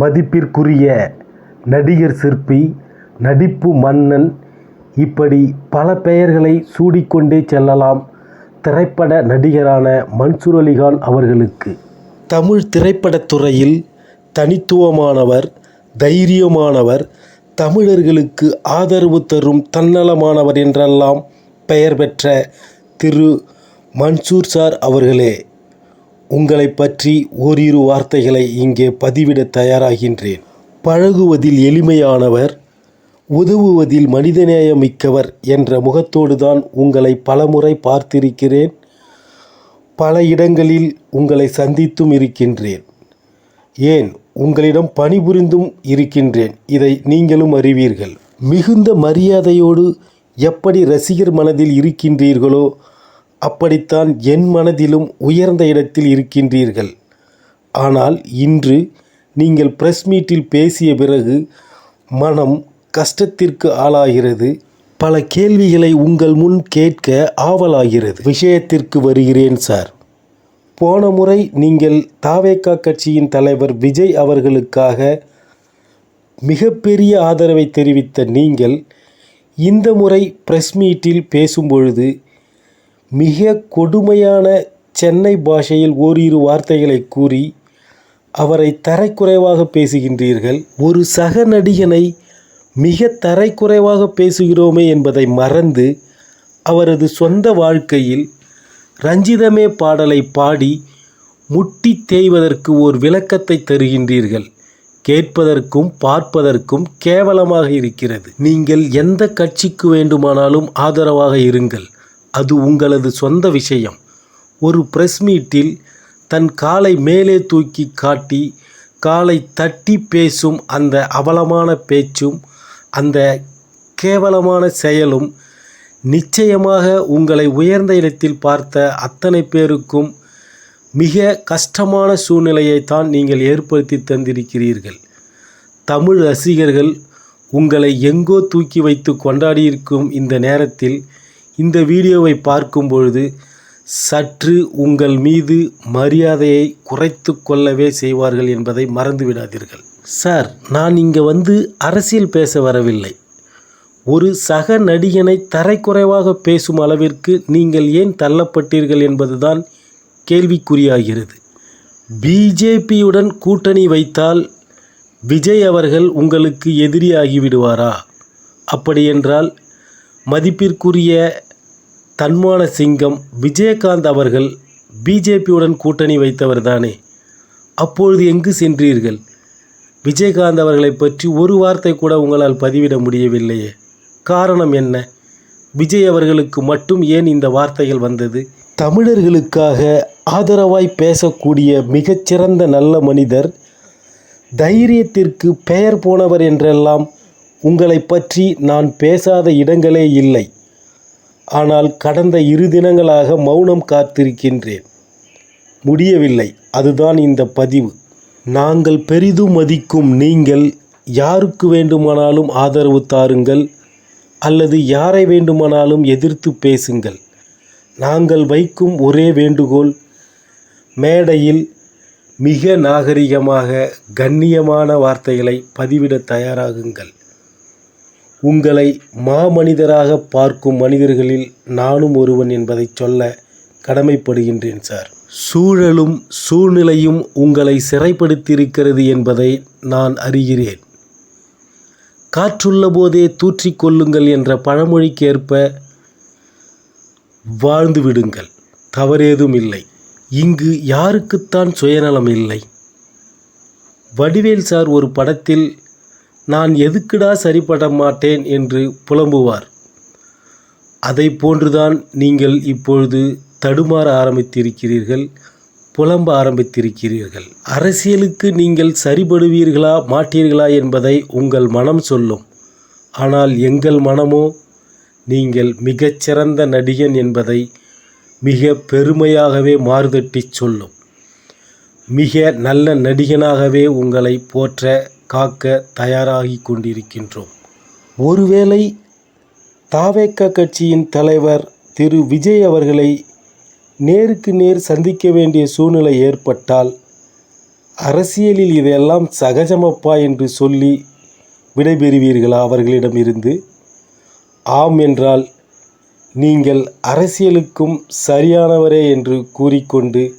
மதிப்பிற்குரிய நடிகர் சிற்பி நடிப்பு மன்னன் இப்படி பல பெயர்களை சூடிக்கொண்டே செல்லலாம் திரைப்பட நடிகரான மன்சூர் அலிகான் அவர்களுக்கு. தமிழ் திரைப்படத்துறையில் தனித்துவமானவர் தைரியமானவர் தமிழர்களுக்கு ஆதரவு தரும் தன்னலமானவர் என்றெல்லாம் பெயர் பெற்ற திரு மன்சூர் சார் அவர்களே. உங்களை பற்றி ஓரிரு வார்த்தைகளை இங்கே பதிவிட தயாராகின்றேன். பழகுவதில் எளிமையானவர் உதவுவதில் மனிதநேயமிக்கவர் என்ற முகத்தோடு தான் உங்களை பலமுறை பார்த்திருக்கிறேன். பல இடங்களில் உங்களை சந்தித்தும் இருக்கின்றேன். ஏன்? உங்களிடம் பணிபுரிந்தும் இருக்கின்றேன். இதை நீங்களும் அறிவீர்கள். மிகுந்த மரியாதையோடு எப்படி ரசிகர் மனதில் இருக்கின்றீர்களோ அப்படித்தான் என் மனதிலும் உயர்ந்த இடத்தில் இருக்கின்றீர்கள். ஆனால் இன்று நீங்கள் பிரஸ் மீட்டில் பேசிய பிறகு மனம் கஷ்டத்திற்கு ஆளாகிறது. பல கேள்விகளை உங்கள் முன் கேட்க ஆவலாகிறது. விஷயத்திற்கு வருகிறேன் சார் போன முறை நீங்கள் தாவேக்கா கட்சியின் தலைவர் விஜய் அவர்களுக்காக மிகப்பெரிய ஆதரவை தெரிவித்த நீங்கள் இந்த முறை பிரஸ் மீட்டில் பேசும்பொழுது மிக கொடுமையான சென்னை பாஷையில் ஓரிரு வார்த்தைகளை கூறி அவரை தரைக்குறைவாக பேசுகின்றீர்கள். ஒரு சக நடிகனை மிக தரைக்குறைவாக பேசுகிறோமே என்பதை மறந்து அவரது சொந்த வாழ்க்கையில் ரஞ்சிதமே பாடலை பாடி முட்டி தேய்வதற்கு ஓர் விளக்கத்தை தருகின்றீர்கள். கேட்பதற்கும் பார்ப்பதற்கும் கேவலமாக இருக்கிறது. நீங்கள் எந்த கட்சிக்கு வேண்டுமானாலும் ஆதரவாக இருங்கள். அது உங்களது சொந்த விஷயம். ஒரு பிரஸ் மீட்டில் தன் காலை மேலே தூக்கி காட்டி காலை தட்டி பேசும் அந்த அவலமான பேச்சும் அந்த கேவலமான செயலும் நிச்சயமாக உங்களை உயர்ந்த இடத்தில் பார்த்த அத்தனை பேருக்கும் மிக கஷ்டமான சூழ்நிலையை தான் நீங்கள் ஏற்படுத்தி தந்திருக்கிறீர்கள். தமிழ் ரசிகர்கள் உங்களை எங்கோ தூக்கி வைத்து கொண்டாடியிருக்கும் இந்த நேரத்தில் இந்த வீடியோவை பார்க்கும் பொழுது சற்று உங்கள் மீது மரியாதையை குறைத்து கொள்ளவே செய்வார்கள் என்பதை மறந்துவிடாதீர்கள் சார் நான் இங்கே வந்து அரசியல் பேச வரவில்லை. ஒரு சக நடிகனை தரைக்குறைவாக பேசும் அளவிற்கு நீங்கள் ஏன் தள்ளப்பட்டீர்கள் என்பதுதான் கேள்விக்குறியாகிறது. பிஜேபியுடன் கூட்டணி வைத்தால் விஜய் அவர்கள் உங்களுக்கு எதிரியாகி விடுவாரா? அப்படியென்றால் மதிப்பிற்குரிய தன்மான சிங்கம் விஜயகாந்த் அவர்கள் பிஜேபியுடன் கூட்டணி வைத்தவர் தானே அப்பொழுது எங்கு சென்றீர்கள்? விஜயகாந்த் அவர்களை பற்றி ஒரு வார்த்தை கூட உங்களால் பதிவிட முடியவில்லையே. காரணம் என்ன? விஜய் அவர்களுக்கு மட்டும் ஏன் இந்த வார்த்தைகள் வந்தது? தமிழர்களுக்காக ஆதரவாய் பேசக்கூடிய மிகச்சிறந்த நல்ல மனிதர் தைரியத்திற்கு பெயர் போனவர் என்றெல்லாம் உங்களை பற்றி நான் பேசாத இடங்களே இல்லை. ஆனால் கடந்த இரு தினங்களாக மௌனம் காத்திருக்கின்றேன். முடியவில்லை. அதுதான் இந்த பதிவு. நாங்கள் பெரிதும் மதிக்கும் நீங்கள் யாருக்கு வேண்டுமானாலும் ஆதரவு தாருங்கள் அல்லது யாரை வேண்டுமானாலும் எதிர்த்து பேசுங்கள். நாங்கள் வைக்கும் ஒரே வேண்டுகோள் மேடையில் மிக நாகரிகமாக கண்ணியமான வார்த்தைகளை பதிவிட தயாராகுங்கள். உங்களை மாமனிதராக பார்க்கும் மனிதர்களில் நானும் ஒருவன் என்பதை சொல்ல கடமைப்படுகின்றேன் சார். சூழலும் சூழ்நிலையும் உங்களை சிறைப்படுத்தியிருக்கிறது என்பதை நான் அறிகிறேன். காற்றுள்ள போதே தூற்றிக்கொள்ளுங்கள் என்ற பழமொழிக்கேற்ப வாழ்ந்து விடுங்கள் தவறேதும் இல்லை. இங்கு யாருக்குத்தான் சுயநலம் இல்லை. வடிவேல் சார் ஒரு படத்தில் நான் எதுக்குடா சரிப்பட மாட்டேன் என்று புலம்புவார். அதை போன்றுதான் நீங்கள் இப்பொழுது தடுமாற ஆரம்பித்திருக்கிறீர்கள் புலம்ப ஆரம்பித்திருக்கிறீர்கள். அரசியலுக்கு நீங்கள் சரிபடுவீர்களா மாட்டீர்களா என்பதை உங்கள் மனம் சொல்லும். ஆனால் எங்கள் மனமோ நீங்கள் மிகச்சிறந்த நடிகன் என்பதை மிக பெருமையாகவே மாறுதட்டிச் சொல்லும். மிக நல்ல நடிகனாகவே உங்களை போற்ற காக்க தயாராகி கொண்டிருக்கின்றோம். ஒருவேளை தாவேக்க கட்சியின் தலைவர் திரு. விஜய் அவர்களை நேருக்கு நேர் சந்திக்க வேண்டிய சூழ்நிலை ஏற்பட்டால் அரசியலில் இதெல்லாம் சகஜமப்பா என்று சொல்லி விடைபெறுவீர்களா அவர்களிடமிருந்து? ஆம் என்றால் நீங்கள் அரசியலுக்கும் சரியானவரே என்று கூறிக்கொண்டு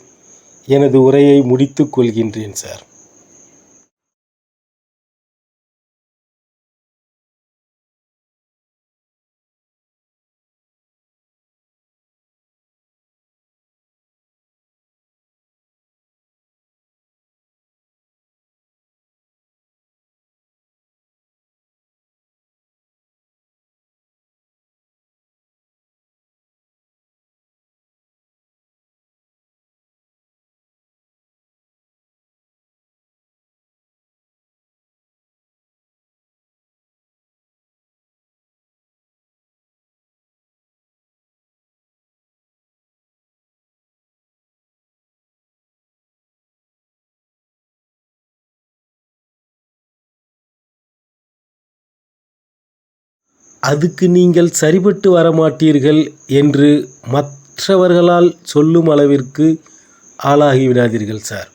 எனது உரையை முடித்து கொள்கின்றேன் சார். அதுக்கு நீங்கள் சரிபட்டு வரமாட்டீர்கள் என்று மற்றவர்களால் சொல்லும் அளவிற்கு ஆளாகி விடாதீர்கள் சார்.